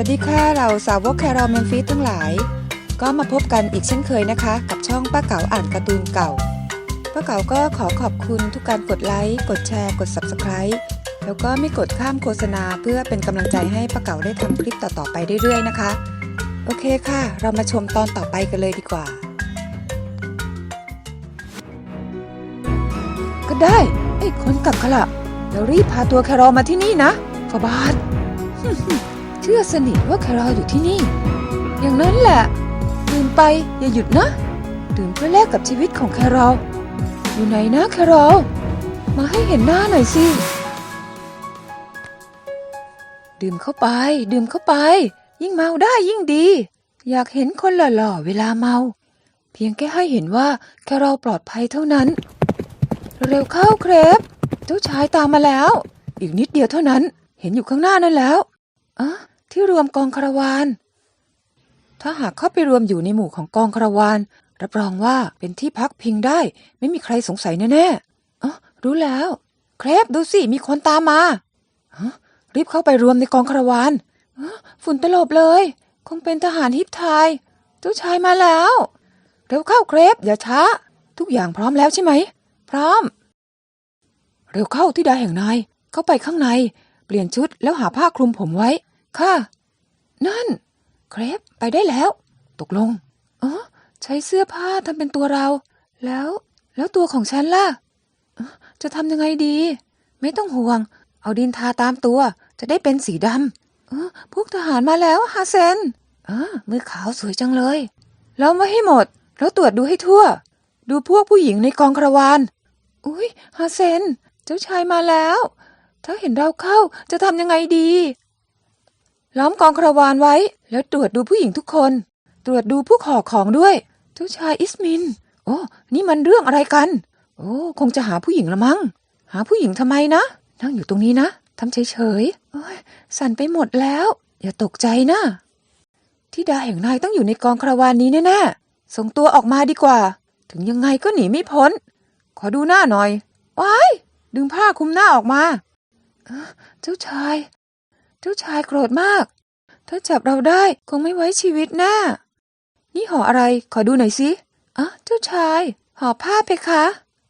วัสดีค่ะเราสาวกแครอลเมนฟิสทั้งหลาย ก็มาพบกันอีกเช่นเคยนะคะ กับช่องป้าเก๋าอ่านการ์ตูนเก่าป้าเก๋าก็ขอขอบคุณทุกการกดไลค์กดแชร์กด Subscribe แล้วก็ไม่กดข้ามโฆษณาเพื่อเป็นกำลังใจให้ป้าเก๋าได้ทำคลิปต่อๆไปเรื่อยๆนะคะ โอเคค่ะ เรามาชมตอนต่อไปกันเลยดีกว่า ก็ได้ไอ้คนกลับขละแล้วรีบพาตัวแครอมาที่นี่นะฟาบาท เชื่อสนิทว่าแครอลอยู่ที่นี่ อย่างนั้นแหละดื่มไปอย่าหยุดนะดื่มเพื่อแลกกับชีวิตของแครอลอยู่ไหนนะแครอมาให้เห็นหน้าหน่อยสิดื่มเข้าไป ดื่มเข้าไป ยิ่งเมาได้ยิ่งดี อยากเห็นคนหล่อๆเวลาเมา เพียงแค่ให้เห็นว่าแครอลปลอดภัยเท่านั้น เร็วเข้าเครปเจ้าชายตามมาแล้ว อีกนิดเดียวเท่านั้น เห็นอยู่ข้างหน้านั่นแล้ว อะที่รวมกองคาราวาน ถ้าหากเข้าไปรวมอยู่ในหมู่ของกองคาราวานรับรองว่าเป็นที่พักพิงได้ ไม่มีใครสงสัยแน่ๆอ๋อรู้แล้ว เครปดูสิ มีคนตามมาฮะรีบเข้าไปรวมในกองคาราวานฝุ่นตลบเลย คงเป็นทหารฮิปไทยเจ้าชายมาแล้ว เร็วเข้าเครปอย่าช้า ทุกอย่างพร้อมแล้วใช่ไหม พร้อม เร็วเข้าที่ดาแห่งนายเข้าไปข้างใน เปลี่ยนชุดแล้วหาผ้าคลุมผมไว้ ค่ะ นั่น เครปไปได้แล้ว ตกลงเออใช้เสื้อผ้าทำเป็นตัวเรา แล้ว แล้วตัวของฉันล่ะ จะทำยังไงดี ไม่ต้องห่วง เอาดินทาตามตัว จะได้เป็นสีดำเออพวกทหารมาแล้วฮาเซนเออมือขาวสวยจังเลยแล้วมาให้หมด แล้วตรวจดูให้ทั่ว ดูพวกผู้หญิงในกองคารวานอุ้ยฮาเซน เจ้าชายมาแล้ว ถ้าเห็นเราเข้าจะทำยังไงดี ล้อมกองคาราวานไว้ แล้วตรวจดูผู้หญิงทุกคน ตรวจดูผู้ขอของด้วยเจ้าชายอิสมิน โอ้ นี่มันเรื่องอะไรกัน โอ้ คงจะหาผู้หญิงละมั้ง หาผู้หญิงทำไมนะ นั่งอยู่ตรงนี้นะทำเฉยๆโอ้ยสั่นไปหมดแล้ว อย่าตกใจนะที่ดาแห่งนายต้องอยู่ในกองคาราวานนี้แน่ๆ ส่งตัวออกมาดีกว่า ถึงยังไงก็หนีไม่พ้น ขอดูหน้าหน่อย ว้าย ดึงผ้าคลุมหน้าออกมา เจ้าชาย จ้าชายโกรธมาก ถ้าจับเราได้คงไม่ไว้ชีวิตแน่นี่ห่ออะไรขอดูหน่อยสิอะเจ้าชายห่อผ้าเพคะ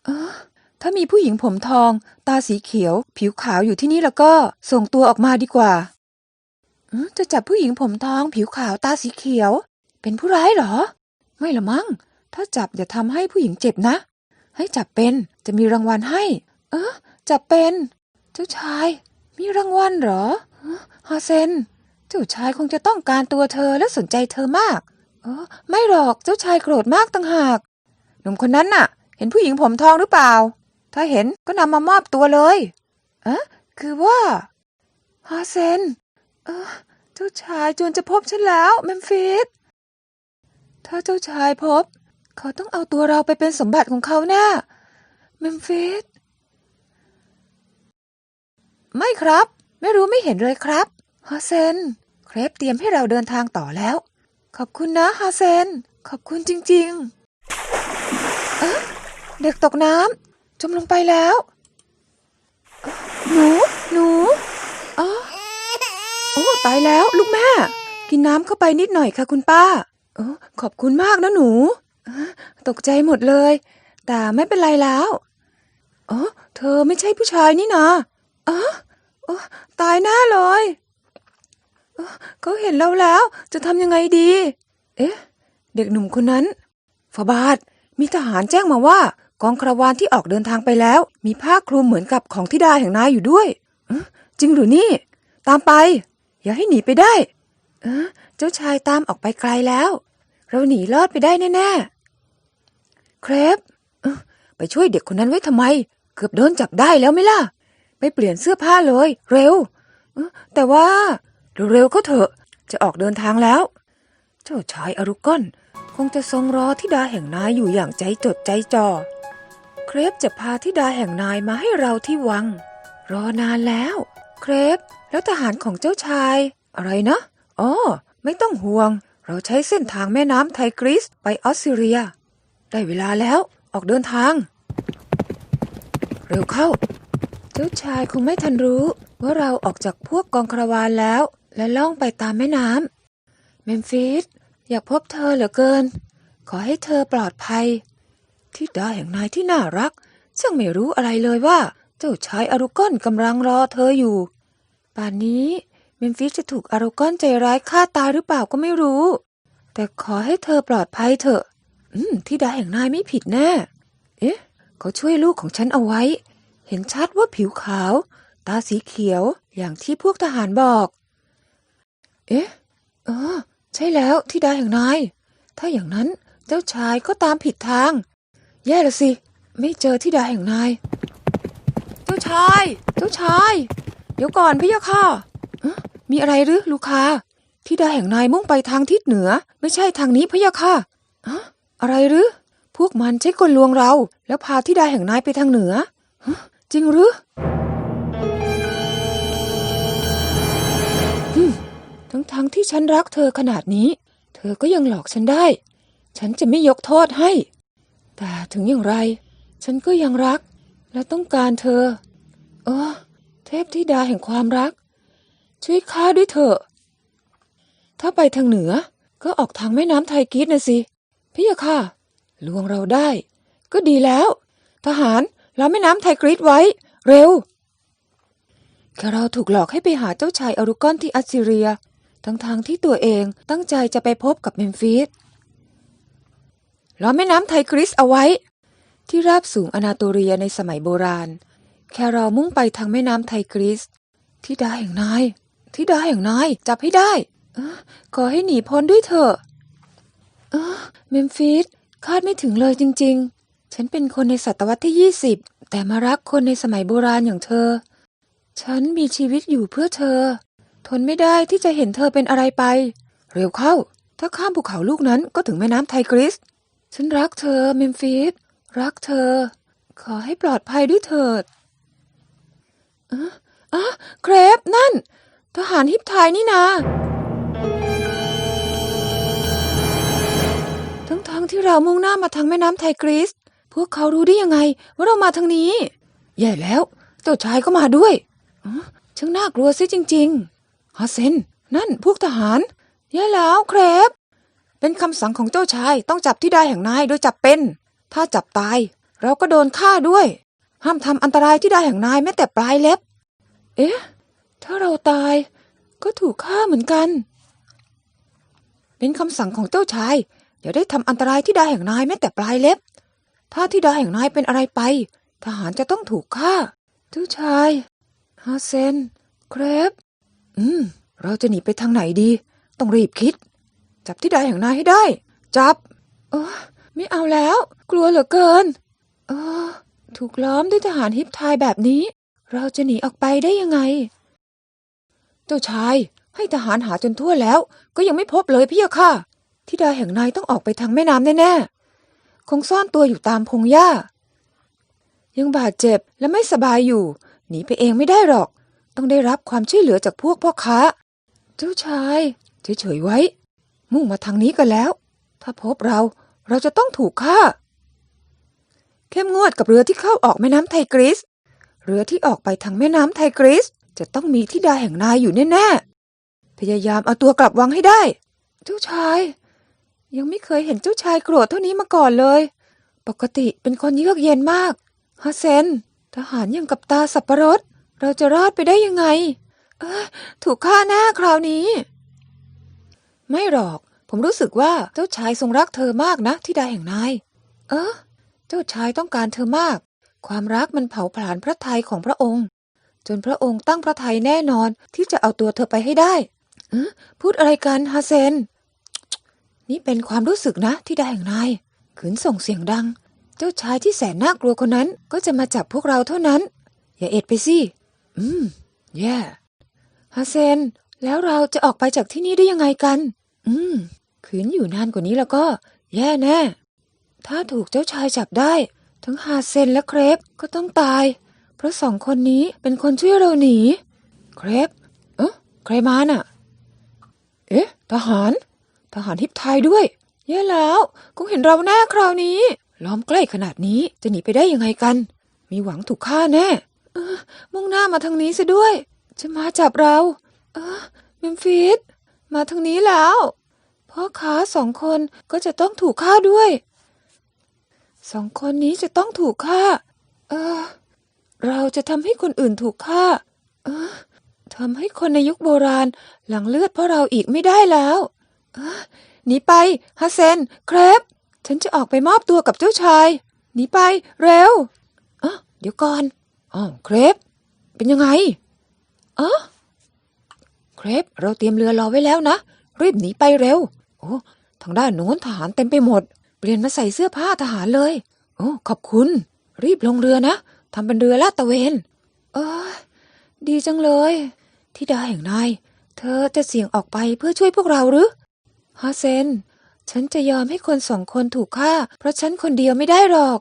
เออถ้ามีผู้หญิงผมทอง ตาสีเขียว ผิวขาวอยู่ที่นี่แล้วก็ส่งตัวออกมาดีกว่าจะจับผู้หญิงผมทอง ผิวขาวตาสีเขียว เป็นผู้ร้ายเหรอ ไม่ละมั้งถ้าจับอย่าทำให้ผู้หญิงเจ็บนะ ให้จับเป็นจะมีรางวัลให้ เออจับเป็น เจ้าชาย มีรางวัลเหรอ ฮาเซน เจ้าชายคงจะต้องการตัวเธอและสนใจเธอมาก เออ ไม่หรอกเจ้าชายโกรธมากต่างหาก หนุ่มคนนั้นน่ะ เห็นผู้หญิงผมทองหรือเปล่า ถ้าเห็นก็นำมามอบตัวเลยเอะคือว่าฮาเซน เออ เจ้าชายจวนจะพบฉันแล้วเมมฟิสถ้าเจ้าชายพบ เขาต้องเอาตัวเราไปเป็นสมบัติของเขาแน่เมมฟิสไม่ครับ ไม่รู้ไม่เห็นเลยครับฮาเซนเครปเตรียมให้เราเดินทางต่อแล้ว ขอบคุณนะฮาเซน ขอบคุณจริงๆเอ๊ะเด็กตกน้ำจมลงไปแล้ว หนู หนูอ๋อโอ้ตายแล้วลูกแม่ กินน้ำเข้าไปนิดหน่อยค่ะคุณป้าอขอบคุณมากนะหนู ตกใจหมดเลย แต่ไม่เป็นไรแล้ว อ๋อ เธอไม่ใช่ผู้ชายนี่นะอ๋อ ตายแน่เลยเขาเห็นเราแล้วจะทำยังไงดี เอ๊ะ เด็กหนุ่มคนนั้นฝาบาทมีทหารแจ้งมาว่า กองคาราวานที่ออกเดินทางไปแล้ว มีผ้าคลุมเหมือนกับของทิดาแห่งนายอยู่ด้วยจริงหรือนี่ ตามไป อย่าให้หนีไปได้เอเจ้าชายตามออกไปไกลแล้ว เราหนีรอดไปได้แน่ๆ เครปไปช่วยเด็กคนนั้นไว้ทำไม เกือบโดนจับได้แล้วไหมล่ะ ไปเปลี่ยนเสื้อผ้าเลย เร็ว แต่ว่าเร็วๆเขาเถอะ จะออกเดินทางแล้ว เจ้าชายอารุกอนคงจะทรงรอทิดาแห่งนายอยู่อย่างใจจดใจจ่อ เครปจะพาทิดาแห่งนายมาให้เราที่วัง รอนานแล้ว เครปแล้วทหารของเจ้าชาย อะไรนะอ๋อไม่ต้องห่วง เราใช้เส้นทางแม่น้ำไทกริสไปออสเตรเลีย ได้เวลาแล้ว ออกเดินทาง เร็วเข้า จ้าชายคงไม่ทันรู้ ว่าเราออกจากพวกกองคาราวานแล้ว และล่องไปตามแม่น้ำเมมฟิสอยากพบเธอเหลือเกิน ขอให้เธอปลอดภัยที่ดาแห่งนายที่น่ารักซึ่งไม่รู้อะไรเลยว่า เจ้าชายอารุกอนกำลังรอเธออยู่ ป่านนี้เมมฟิสจะถูกอารุกอนใจร้ายฆ่าตายหรือเปล่าก็ไม่รู้ แต่ขอให้เธอปลอดภัยเถอะ อืมที่ดาแห่งนายไม่ผิดแน่ เอ๊ะเขาช่วยลูกของฉันเอาไว้ เห็นชัดว่าผิวขาว ตาสีเขียวอย่างที่พวกทหารบอก เอ๊ะ เออ ใช่แล้วที่ดาแห่งนาย ถ้าอย่างนั้นเจ้าชายก็ตามผิดทาง แย่ละสิ ไม่เจอที่ดาแห่งนาย เจ้าชาย เจ้าชาย เดี๋ยวก่อนพี่ยะค่ะฮะมีอะไรหรือลูกค้าที่ดาแห่งนายมุ่งไปทางทิศเหนือ ไม่ใช่ทางนี้พี่ยะค่ะฮะอะไรหรือ พวกมันใช้กลลวงเรา แล้วพาที่ดาแห่งนายไปทางเหนือฮะ จริงหรือทั้งทั้งที่ฉันรักเธอขนาดนี้ เธอก็ยังหลอกฉันได้ ฉันจะไม่ยกโทษให้ แต่ถึงอย่างไร ฉันก็ยังรัก และต้องการเธอ เออ เทพธิดาแห่งความรัก ช่วยข้าด้วยเถอะ ถ้าไปทางเหนือก็ออกทางแม่น้ำไทยกีดนะสิ พี่ยะค่ะลวงเราได้ ก็ดีแล้ว ทหาร เราแม่น้ำไทกรีดไว้ เร็วแค่เราถูกหลอกให้ไปหาเจ้าชายอารุกอนที่อัสซีเรีย ทั้งทางๆที่ตัวเองตั้งใจจะไปพบกับเมมฟิสล้อมแม่น้ำไทกริสเอาไว้ ที่ราบสูงอนาโตเรียในสมัยโบราณ แค่เรามุ่งไปทางแม่น้ำไทกริสที่ดาแห่งนายที่ดาแห่งนาย จับให้ได้ขอให้หนีพ้นด้วยเถอะเมมฟิสคาดไม่ถึงเลยจริง ๆ ฉันเป็นคนในศตวรรษที่ยี่สิบแต่มารักคนในสมัยโบราณอย่างเธอ ฉันมีชีวิตอยู่เพื่อเธอ ทนไม่ได้ที่จะเห็นเธอเป็นอะไรไป เร็วเข้า ถ้าข้ามภูเขาลูกนั้นก็ถึงแม่น้ำไทกริส ฉันรักเธอเมมฟิสรักเธอ ขอให้ปลอดภัยด้วยเถิดอะอะเครปนั่น ทหารฮิปไทยนี่นาทั้งๆที่เรามุ่งหน้ามาทางแม่น้ำไทกริส วกเขารู้ได้ยังไง ว่าเรามาทางนี้แย่แล้ว เจ้าชายก็มาด้วยอ๋อช่างน่ากลัวซิจริงๆฮาเซนนั่นพวกทหารแย่แล้วครปเป็นคำสั่งของเจ้าชายต้องจับที่ได้แห่งนายโดยจับเป็น ถ้าจับตาย เราก็โดนฆ่าด้วย ห้ามทำอันตรายที่ได้แห่งนายแม้แต่ปลายเล็บ เอ๊ะ ถ้าเราตาย ก็ถูกฆ่าเหมือนกัน เป็นคำสั่งของเจ้าชายอย่าได้ทำอันตรายที่ใดแห่งนายแม้แต่ปลายเล็บ ถ้าที่ดาแห่งนายเป็นอะไรไป ทหารจะต้องถูกฆ่าเจ้ชายฮาเซนเครปอืม เราจะหนีไปทางไหนดี ต้องรีบคิด จับที่ดาแห่งนายให้ได้ จับเออไม่เอาแล้ว กลัวเหลือเกินเออถูกล้อมด้วยทหารฮิปไทยแบบนี้ เราจะหนีออกไปได้ยังไง เจ้าชาย ให้ทหารหาจนทั่วแล้ว ก็ยังไม่พบเลยพี่อะค่ะทิดาแห่งนายต้องออกไปทางแม่น้ำแน่ๆ คงซ่อนตัวอยู่ตามพงหญ้า ยังบาดเจ็บและไม่สบายอยู่ หนีไปเองไม่ได้หรอก ต้องได้รับความช่วยเหลือจากพวกพ่อค้า เจ้าชายเฉยๆไว้ มุ่งมาทางนี้กันแล้ว ถ้าพบเราเราจะต้องถูกฆ่า เข้มงวดกับเรือที่เข้าออกแม่น้ำไทกริสเรือที่ออกไปทางแม่น้ำไทกริสจะต้องมีทิดาแห่งนายอยู่แน่ๆ พยายามเอาตัวกลับวังให้ได้ เจ้าชาย ยังไม่เคยเห็นเจ้าชายโกรธเท่านี้มาก่อนเลย ปกติเป็นคนเยือกเย็นมากฮัสเซน ทหารยังกับตาสับประรด เราจะรอดไปได้ยังไง เออถูกฆ่าแน่คราวนี้ ไม่หรอก ผมรู้สึกว่าเจ้าชายทรงรักเธอมากนะที่ดาแห่งนาย เออ เจ้าชายต้องการเธอมาก ความรักมันเผาผลาญพระทัยของพระองค์ จนพระองค์ตั้งพระทัยแน่นอนที่จะเอาตัวเธอไปให้ได้เออพูดอะไรกันฮาเซน นี่เป็นความรู้สึกนะที่ได้แห่งนายขืนส่งเสียงดัง เจ้าชายที่แสนน่ากลัวคนนั้นก็จะมาจับพวกเราเท่านั้น อย่าเอ็ดไปสิ อืม แย่ฮาเซน แล้วเราจะออกไปจากที่นี่ได้ยังไงกัน อืม ขืนอยู่นานกว่านี้แล้วก็ แย่แน่ ถ้าถูกเจ้าชายจับได้ ทั้งฮาเซนและเครปก็ต้องตาย เพราะสองคนนี้เป็นคนช่วยเราหนี เครป เอ๊ะใครมาน่ะ เอ๊ะ ทหาร ทหารฮิปไทยด้วยแย่แล้วคงเห็นเราแน่คราวนี้ ล้อมใกล้ขนาดนี้จะหนีไปได้ยังไงกัน มีหวังถูกฆ่าแน่เออมุ่งหน้ามาทางนี้ซะด้วย จะมาจับเรา เออเมมมฟิสมาทางนี้แล้วพ่อค้าสองคนก็จะต้องถูกฆ่าด้วยสองคนนี้จะต้องถูกฆ่า เออ เราจะทำให้คนอื่นถูกฆ่า เออทำให้คนในยุคโบราณหลังเลือดเพราะเราอีกไม่ได้แล้ว หนีไปฮัสเซนเครปฉันจะออกไปมอบตัวกับเจ้าชาย หนีไปเร็วอะเดี๋ยวก่อนอ๋อเครปเป็นยังไงอ๋อเครปเราเตรียมเรือรอไว้แล้วนะ รีบหนีไปเร็ว โอ้ทางด้านโน้นทหารเต็มไปหมด เปลี่ยนมาใส่เสื้อผ้าทหารเลย โอ้ขอบคุณ รีบลงเรือนะทำเป็นเรือลาดตระเวน เออ ดีจังเลยทิดาแห่งนาย เธอจะเสี่ยงออกไปเพื่อช่วยพวกเราหรือ ฮาเซน ฉันจะยอมให้คนสองคนถูกฆ่า เพราะฉันคนเดียวไม่ได้หรอก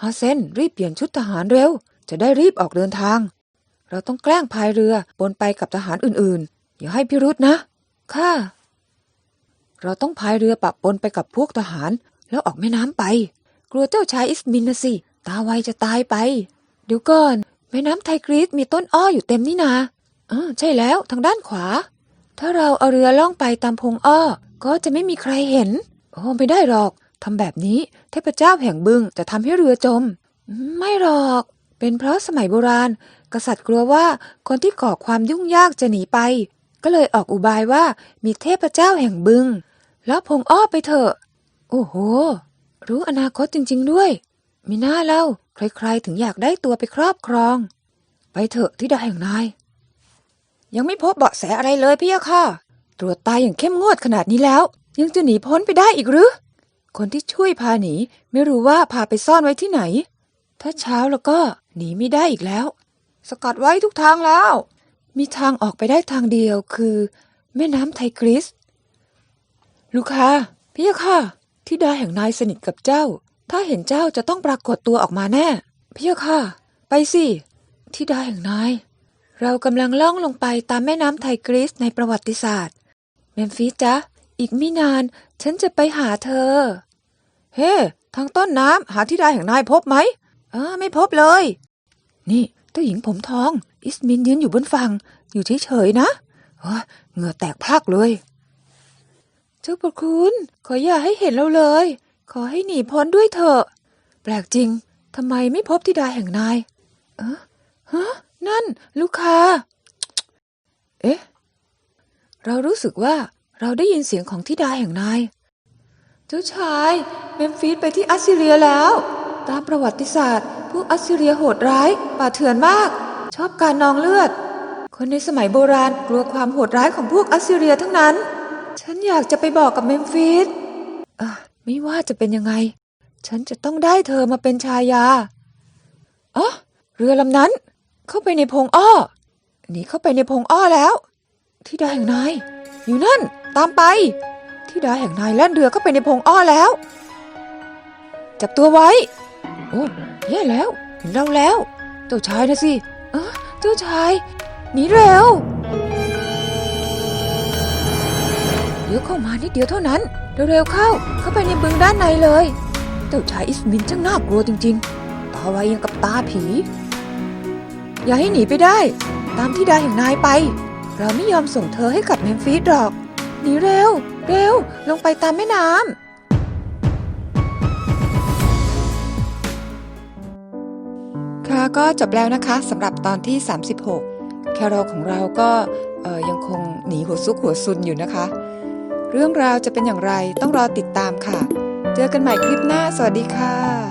ฮาเซน รีบเปลี่ยนชุดทหารเร็ว จะได้รีบออกเดินทาง เราต้องแกล้งพายเรือปนไปกับทหารอื่นๆ อย่าให้พิรุษนะ ค่ะ เราต้องพายเรือปะปนไปกับพวกทหาร แล้วออกแม่น้ำไป กลัวเจ้าชายอิสมินนะสิ ตาไวจะตายไป เดี๋ยวก่อน แม่น้ำไทกรีสมีต้นอ้ออยู่เต็มนี่นาเออใช่แล้วทางด้านขวาถ้าเราเอาเรือล่องไปตามพงอ้อ ก็จะไม่มีใครเห็น โอ้ไม่ได้หรอกทำแบบนี้เทพเจ้าแห่งบึงจะทำให้เรือจม ไม่หรอก เป็นเพราะสมัยโบราณ กษัตริย์กลัวว่าคนที่ก่อความยุ่งยากจะหนีไป ก็เลยออกอุบายว่ามีเทพเจ้าแห่งบึง แล้วพงอ้อไปเถอะ โอ้โห รู้อนาคตจริง ๆ ด้วย มีหน้าเล่า ใครๆถึงอยากได้ตัวไปครอบครอง ไปเถอะที่ดาแห่งนาย ยังไม่พบเบาะแสอะไรเลยพี่ยะค่ะ ตรวจตายอย่างเข้มงวดขนาดนี้แล้ว ยังจะหนีพ้นไปได้อีกหรือ คนที่ช่วยพาหนี ไม่รู้ว่าพาไปซ่อนไว้ที่ไหน ถ้าเช้าแล้วก็หนีไม่ได้อีกแล้ว สกัดไว้ทุกทางแล้ว มีทางออกไปได้ทางเดียวคือ แม่น้ำไทกริส ลูกค้าพี่ค่ะที่ดาแห่งนายสนิทกับเจ้า ถ้าเห็นเจ้าจะต้องปรากฏตัวออกมาแน่พี่ค่ะ ไปสิที่ดาแห่งนายเรากำลังล่องลงไปตามแม่น้ำไทกริสในประวัติศาสตร์เมมฟิสจ๊ะ อีกไม่นาน ฉันจะไปหาเธอ เฮ้ ทางต้นน้ำหาที่ดแห่งนายพบไหม เออ ไม่พบเลย นี่เจ้าหญิงผมทอง อิสมินยืนอยู่บนฝั่ง อยู่เฉยๆนะเฮ้ยเหงื่อแตกพรากเลย เจ้าประคุณ ขออย่าให้เห็นเราเลย ขอให้หนีพ้นด้วยเถอะ แปลกจริง ทำไมไม่พบธิดาแห่งนาย เออฮะ นั่น ลูกค้า เอ๊ะ เรารู้สึกว่าเราได้ยินเสียงของธิดาแห่งนาย เจ้าชายเมมฟิสไปที่อัสซีเรียแล้ว ตามประวัติศาสตร์ พวกอัสซีเรียโหดร้าย ป่าเถื่อนมาก ชอบการนองเลือด คนในสมัยโบราณกลัวความโหดร้ายของพวกอัสซีเรียทั้งนั้น ฉันอยากจะไปบอกกับเมมฟิสอะไม่ว่าจะเป็นยังไง ฉันจะต้องได้เธอมาเป็นชายาอ๋อเรือลำนั้น เข้าไปในพงอ้อหนีเข้าไปในพงอ้อแล้ว ที่ดาแห่งนาย อยู่นั่น ตามไป ที่ดาแห่งนายแล่นเรือเข้าไปในพงอ้อแล้ว จับตัวไว้ โอ้แย่แล้ว เห็นเราแล้ว เจ้าชายนะสิเออเจ้าชายหนีเร็วเดี๋ยวเข้ามานิดเดียวเท่านั้น เร็วๆเข้า เข้าไปในบึงด้านในเลย เจ้าชายอิสมินช่างน่ากลัวจริงๆตาไวยังกับตาผี อย่าให้หนีไปได้ ตามที่ดาแห่งนายไป เราไม่ยอมส่งเธอให้กับเมมฟิสหรอก หนีเร็ว เร็ว ลงไปตามแม่น้ำ ค่ะก็จบแล้วนะคะสำหรับตอนที่ 36 แคโรของเราก็ยังคงหนีหัวซุกหัวซุนอยู่นะคะ เรื่องราวจะเป็นอย่างไรต้องรอติดตามค่ะ เจอกันใหม่คลิปหน้า สวัสดีค่ะ